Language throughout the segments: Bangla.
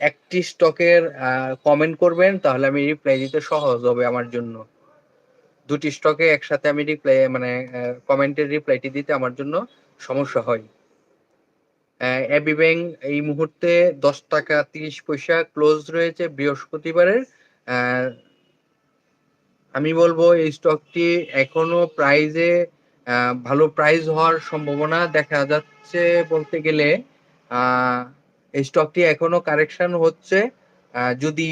একটি স্টকের কমেন্ট করবেন, তাহলে আমি রিপ্লাই দিতে সহজ হবে আমার জন্য। দুটি স্টকে একসাথে আমি রিপ্লাই মানে কমেন্টের রিপ্লাইটি দিতে আমার জন্য সমস্যা হয়। এবি ব্যাংক এই মুহূর্তে দশ টাকা তিরিশ পয়সা ক্লোজ রয়েছে বৃহস্পতিবারের। আমি বলব এই স্টকটি এখনও প্রাইজে ভালো প্রাইজ হওয়ার সম্ভাবনা দেখা যাচ্ছে বলতে গেলে। এই স্টকটি এখনও কারেকশন হচ্ছে। যদি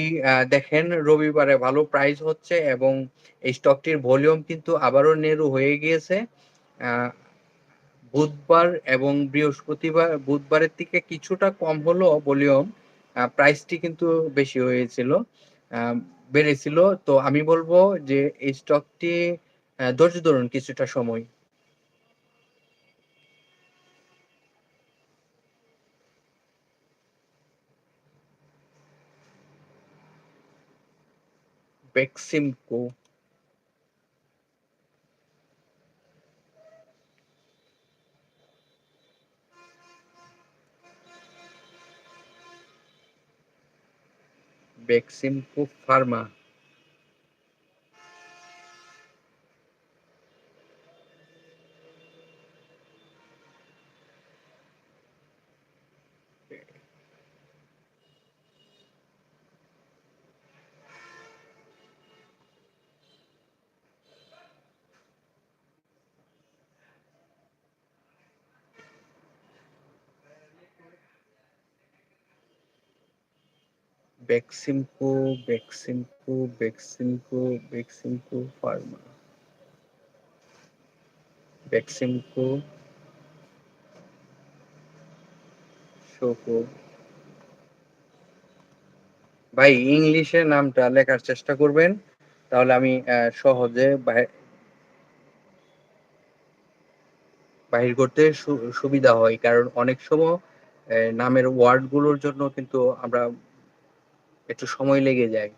দেখেন রবিবারে ভালো প্রাইস হচ্ছে এবং এই স্টকটির ভলিউম কিন্তু আবারও নেরু হয়ে গিয়েছে। বুধবার এবং বৃহস্পতিবার, বুধবারের থেকে কিছুটা কম হলো ভলিউম প্রাইসটি কিন্তু বেশি হয়েছিল বেড়েছিল। তো আমি বলব যে এই স্টকটি ধৈর্য ধরুন কিছুটা সময়। বেক্সিমকো বেক্সিমকো ফার্মা বেক্সিমকো বেক্সিমকো বেক্সিমকো বেক্সিমকো ফার্মা বেক্সিমকো শোকো ভাই, ইংলিশে নামটা লেখার চেষ্টা করবেন, তাহলে আমি সহজে বাহির করতে সুবিধা হয়, কারণ অনেক সময় নামের ওয়ার্ডগুলোর জন্য কিন্তু আমরা একটু সময় লেগে যায়।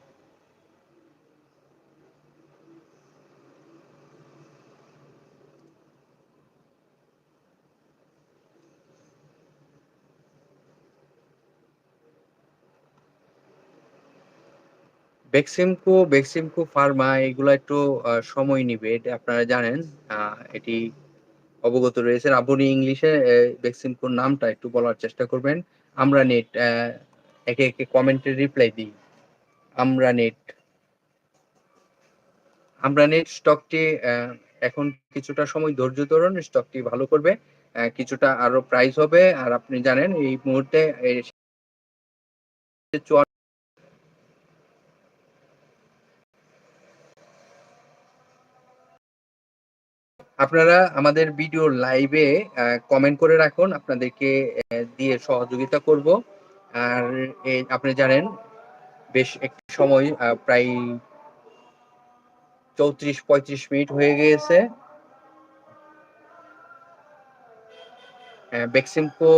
বেক্সিমকো বেক্সিমকো ফার্মা এগুলো একটু সময় নিবে, এটা আপনারা জানেন। এটি অবগত রয়েছেন। আপনি ইংলিশে বেক্সিমকোর নামটা একটু বলার চেষ্টা করবেন। আমরা নেট একে একে কমেন্টের রিপ্লাই দিই। আমরা নেট আমরা নেট স্টকটি এখন কিছুটা সময় ধৈর্য ধরুন স্টকটি ভালো করবে কিছুটা আরও প্রাইস হবে। আর আপনি জানেন, এই মুহূর্তে আপনারা আমাদের ভিডিও লাইভে কমেন্ট করে রাখুন। আপনাদেরকে দিয়ে সহযোগিতা করব। আর এই আপনি জানেন, বেশ একটি সময় প্রায় চৌত্রিশ, পঁয়ত্রিশ মিনিট হয়ে গিয়েছে। বেক্সিমকো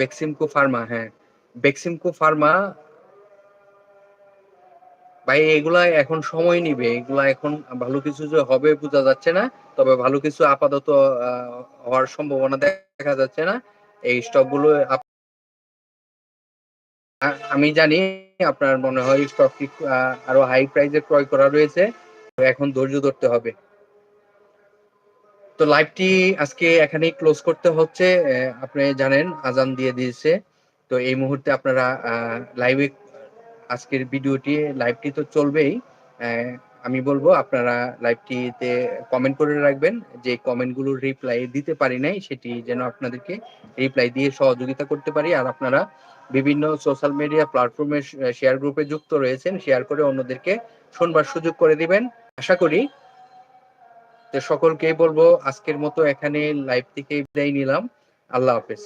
বেক্সিমকো ফার্মা হ্যাঁ বেক্সিমকো ফার্মা, ভাই, এগুলা এখন সময় নিবে, এগুলা এখন ভালো কিছু যে হবে বোঝা যাচ্ছে না, তবে ভালো কিছু আপাতত হওয়ার সম্ভাবনা দেখা যাচ্ছে না। এই স্টকগুলো আমি জানি আপনার মনে হয় স্টকটি আরও হাই প্রাইসে ক্রয় করা রয়েছে এখন ধৈর্য ধরতে হবে। তো লাইভটি আজকে এখানেই ক্লোজ করতে হচ্ছে আপনি জানেন আজান দিয়ে দিয়েছে, তো এই মুহূর্তে আপনারা লাইভে আজকের ভিডিওটি লাইভটি তো চলবেই আমি বলব, আপনারা লাইভটিতে কমেন্ট করে রাখবেন। যে কমেন্টগুলোর রিপ্লাই দিতে পারি নাই, সেটি যেন আপনাদেরকে রিপ্লাই দিয়ে সহযোগিতা করতে পারি। আর আপনারা বিভিন্ন সোশ্যাল মিডিয়া প্ল্যাটফর্মে শেয়ার গ্রুপে যুক্ত রয়েছেন শেয়ার করে অন্যদেরকে শুনবার সুযোগ করে দিবেন। আশা করি সকলকেই বলব, আজকের মতো এখানে লাইভ থেকে বিদায় নিলাম। আল্লাহ হাফেজ।